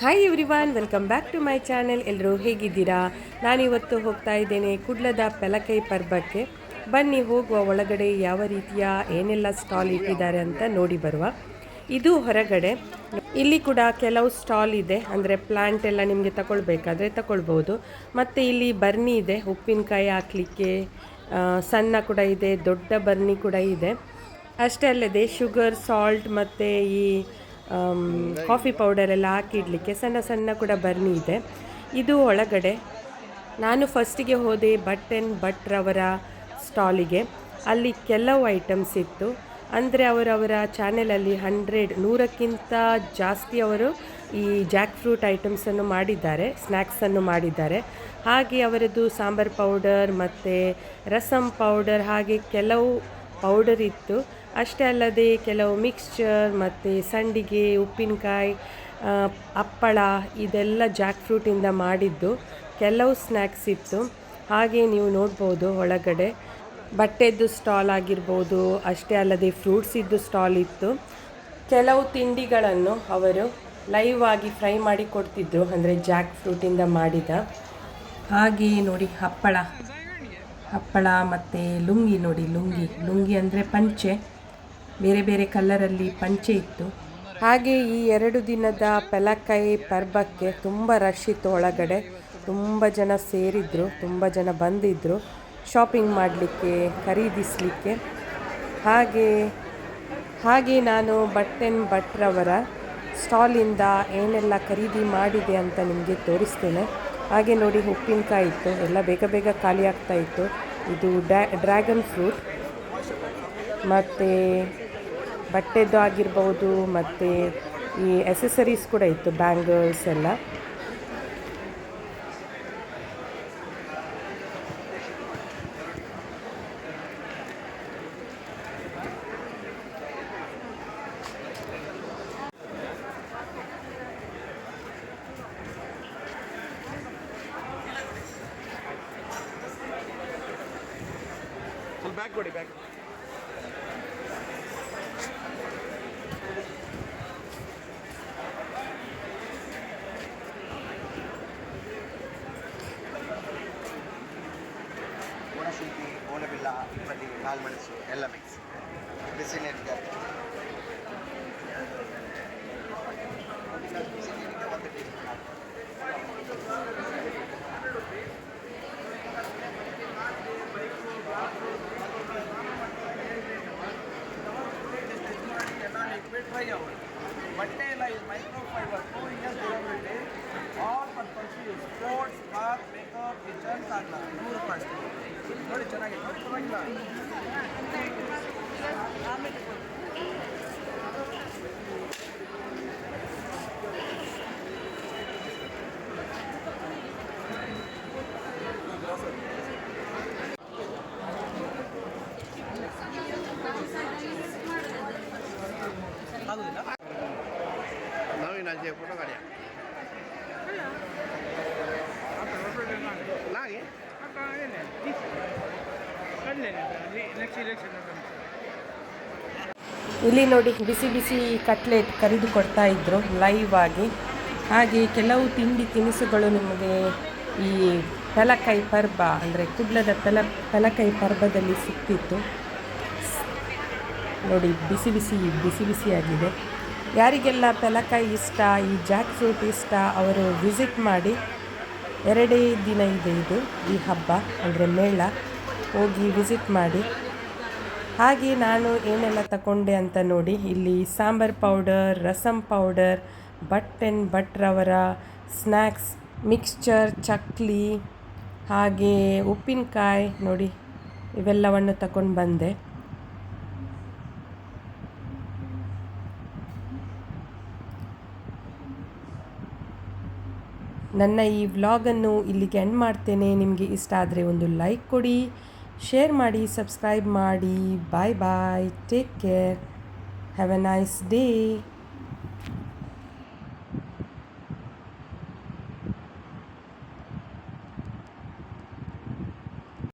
Hi everyone welcome back to my channel ಎಲ್ಲರೂ ಹೇಗಿದ್ದೀರಾ? ನಾನಿವತ್ತು ಹೋಗ್ತಾ ಇದ್ದೇನೆ ಕುಡ್ಲದ ಪೆಲಕೈ ಪರ್ಬಕ್ಕೆ. ಬನ್ನಿ, ಹೋಗುವ ಒಳಗಡೆ ಯಾವ ರೀತಿಯ ಏನೆಲ್ಲ ಸ್ಟಾಲ್ ಇಟ್ಟಿದ್ದಾರೆ ಅಂತ ನೋಡಿ ಬರುವ. ಇದು ಹೊರಗಡೆ. ಇಲ್ಲಿ ಕೂಡ ಕೆಲವು ಸ್ಟಾಲ್ ಇದೆ. ಅಂದರೆ ಪ್ಲಾಂಟ್ ಎಲ್ಲ ನಿಮಗೆ ತಗೊಳ್ಬೇಕಾದ್ರೆ ತಗೊಳ್ಬೋದು ಮತ್ತು ಇಲ್ಲಿ ಬರ್ನಿ ಇದೆ. ಉಪ್ಪಿನಕಾಯಿ ಹಾಕ್ಲಿಕ್ಕೆ ಸಣ್ಣ ಕೂಡ ಇದೆ, ದೊಡ್ಡ ಬರ್ನಿ ಕೂಡ ಇದೆ. ಅಷ್ಟೇ ಅಲ್ಲದೆ ಶುಗರ್ ಸಾಲ್ಟ್ ಮತ್ತು ಈ ಕಾಫಿ ಪೌಡರ್ ಎಲ್ಲ ಹಾಕಿಡ್ಲಿಕ್ಕೆ ಸಣ್ಣ ಸಣ್ಣ ಕೂಡ ಬರ್ನಿ ಇದೆ. ಇದು ಒಳಗಡೆ ನಾನು ಫಸ್ಟಿಗೆ ಹೋದೆ ಭಟ್ ಆ್ಯಂಡ್ ಭಟ್ರವರ ಸ್ಟಾಲಿಗೆ ಅಲ್ಲಿ ಕೆಲವು ಐಟಮ್ಸ್ ಇತ್ತು. ಅಂದರೆ ಅವರವರ ಚಾನೆಲಲ್ಲಿ ಹಂಡ್ರೆಡ್ ನೂರಕ್ಕಿಂತ ಜಾಸ್ತಿ ಅವರು ಈ ಜಾಕ್ ಫ್ರೂಟ್ ಐಟಮ್ಸನ್ನು ಮಾಡಿದ್ದಾರೆ ಸ್ನ್ಯಾಕ್ಸನ್ನು ಮಾಡಿದ್ದಾರೆ. ಹಾಗೆ ಅವರದ್ದು ಸಾಂಬಾರ್ ಪೌಡರ್ ಮತ್ತು ರಸಂ ಪೌಡರ್ ಹಾಗೆ ಕೆಲವು ಪೌಡರ್ ಇತ್ತು. ಅಷ್ಟೇ ಅಲ್ಲದೆ ಕೆಲವು ಮಿಕ್ಸ್ಚರ್ ಮತ್ತು ಸಂಡಿಗೆ, ಉಪ್ಪಿನಕಾಯಿ ಅಪ್ಪಳ ಇದೆಲ್ಲ ಜಾಕ್ ಫ್ರೂಟಿಂದ ಮಾಡಿದ್ದು. ಕೆಲವು ಸ್ನ್ಯಾಕ್ಸ್ ಇತ್ತು. ಹಾಗೆ ನೀವು ನೋಡ್ಬೋದು ಒಳಗಡೆ. ಬಟ್ಟೆದ್ದು ಸ್ಟಾಲ್ ಆಗಿರ್ಬೋದು, ಅಷ್ಟೇ ಅಲ್ಲದೆ ಫ್ರೂಟ್ಸಿದ್ದು ಸ್ಟಾಲ್ ಇತ್ತು. ಕೆಲವು ತಿಂಡಿಗಳನ್ನು ಅವರು ಲೈವ್ ಆಗಿ ಫ್ರೈ ಮಾಡಿ ಕೊಡ್ತಿದ್ರು, ಅಂದರೆ ಜಾಕ್ ಫ್ರೂಟಿಂದ ಮಾಡಿದ. ಹಾಗೆ ನೋಡಿ, ಹಪ್ಪಳ. ಹಪ್ಪಳ ಮತ್ತು ಲುಂಗಿ ನೋಡಿ, ಲುಂಗಿ. ಲುಂಗಿ ಅಂದರೆ ಪಂಚೆ. ಬೇರೆ ಬೇರೆ ಕಲ್ಲರಲ್ಲಿ ಪಂಚೆ ಇತ್ತು. ಹಾಗೆ ಈ ಎರಡು ದಿನದ ಪೆಲಕೈ ಪರ್ಬಕ್ಕೆ ತುಂಬ ರಶ್ ಇತ್ತು ಒಳಗಡೆ. ತುಂಬ ಜನ ಸೇರಿದ್ರು, ತುಂಬ ಜನ ಬಂದಿದ್ದರು ಶಾಪಿಂಗ್ ಮಾಡಲಿಕ್ಕೆ, ಖರೀದಿಸಲಿಕ್ಕೆ. ಹಾಗೆ ಹಾಗೆ ನಾನು ಬಟ್ಟೆನ್ ಭಟ್ರವರ ಸ್ಟಾಲಿಂದ ಏನೆಲ್ಲ ಖರೀದಿ ಮಾಡಿದೆ ಅಂತ ನಿಮಗೆ ತೋರಿಸ್ತೇನೆ. ಹಾಗೆ ನೋಡಿ ಉಪ್ಪಿನಕಾಯಿ ಇತ್ತು ಎಲ್ಲ ಬೇಗ ಬೇಗ ಖಾಲಿ ಆಗ್ತಾ ಇತ್ತು. ಇದು ಡ್ರಾ ಡ್ರ್ಯಾಗನ್ ಫ್ರೂಟ್. ಮತ್ತು ಬಟ್ಟೆದ್ದು ಆಗಿರ್ಬೋದು, ಮತ್ತು ಈ ಎಸೆಸರೀಸ್ ಕೂಡ ಇತ್ತು, ಬ್ಯಾಂಗಲ್ಸ್ ಎಲ್ಲ. பேக் கொடி பேக் ஓனசூட்டி ஓனபில்லா இப்படி கால் மனசு எல்லாமே. பிஸின்னு இருக்காரு ಎಲ್ಲ ಇದು microfibre two years durability all purpose use sports bath makeup kitchen ಸಾಲ ನೂರು ರೂಪಾಯಿ ಅಷ್ಟೇ ನೋಡಿ ಚೆನ್ನಾಗಿದೆ ನೋಡಿ ಪರವಾಗಿಲ್ಲ ಆಗೋದಿಲ್ಲ ಇಲೆಕ್ಷನ್ ಇಲ್ಲಿ ನೋಡಿ, ಬಿಸಿ ಬಿಸಿ ಕಟ್ಲೆಟ್ ಕರಿದು ಕೊಡ್ತಾ ಇದ್ರು ಲೈವ್ ಆಗಿ. ಹಾಗೆ ಕೆಲವು ತಿಂಡಿ ತಿನಿಸುಗಳು ನಿಮಗೆ ಈ ಪೆಲಕೈ ಪರ್ಬ, ಅಂದರೆ ಕುಡ್ಲದ ಪೆಲ, ಪೆಲಕೈ ಪರ್ಬದಲ್ಲಿ ಸಿಕ್ತಿತ್ತು. ನೋಡಿ, ಬಿಸಿ ಬಿಸಿ ಬಿಸಿ ಬಿಸಿಯಾಗಿದೆ. ಯಾರಿಗೆಲ್ಲ ತಲಕಾಯಿ ಇಷ್ಟ, ಈ ಜಾಕ್ ಫ್ರೂಟ್ ಇಷ್ಟ, ಅವರು ವಿಸಿಟ್ ಮಾಡಿ, ಎರಡೇ ದಿನ ಇದೆ ಇದು, ಈ ಹಬ್ಬ, ಅಂದರೆ ಮೇಳ, ಹೋಗಿ ವಿಸಿಟ್ ಮಾಡಿ. ಹಾಗೆ ನಾನು ಏನೆಲ್ಲ ತಗೊಂಡೆ ಅಂತ ನೋಡಿ, ಇಲ್ಲಿ sambar powder rasam powder but and ಭಟ್ರವರ snacks mixture chakli, ಹಾಗೆ ಉಪ್ಪಿನಕಾಯಿ, ನೋಡಿ, ಇವೆಲ್ಲವನ್ನು ತಗೊಂಡು ಬಂದೆ. ನನ್ನ ಈ ವ್ಲಾಗನ್ನು ಇಲ್ಲಿಗೆ ಎಂಡ್ ಮಾಡ್ತೇನೆ. ನಿಮಗೆ ಇಷ್ಟ ಆದರೆ ಒಂದು ಲೈಕ್ ಕೊಡಿ ಶೇರ್ ಮಾಡಿ ಸಬ್ಸ್ಕ್ರೈಬ್ ಮಾಡಿ. Bye bye take care have a nice day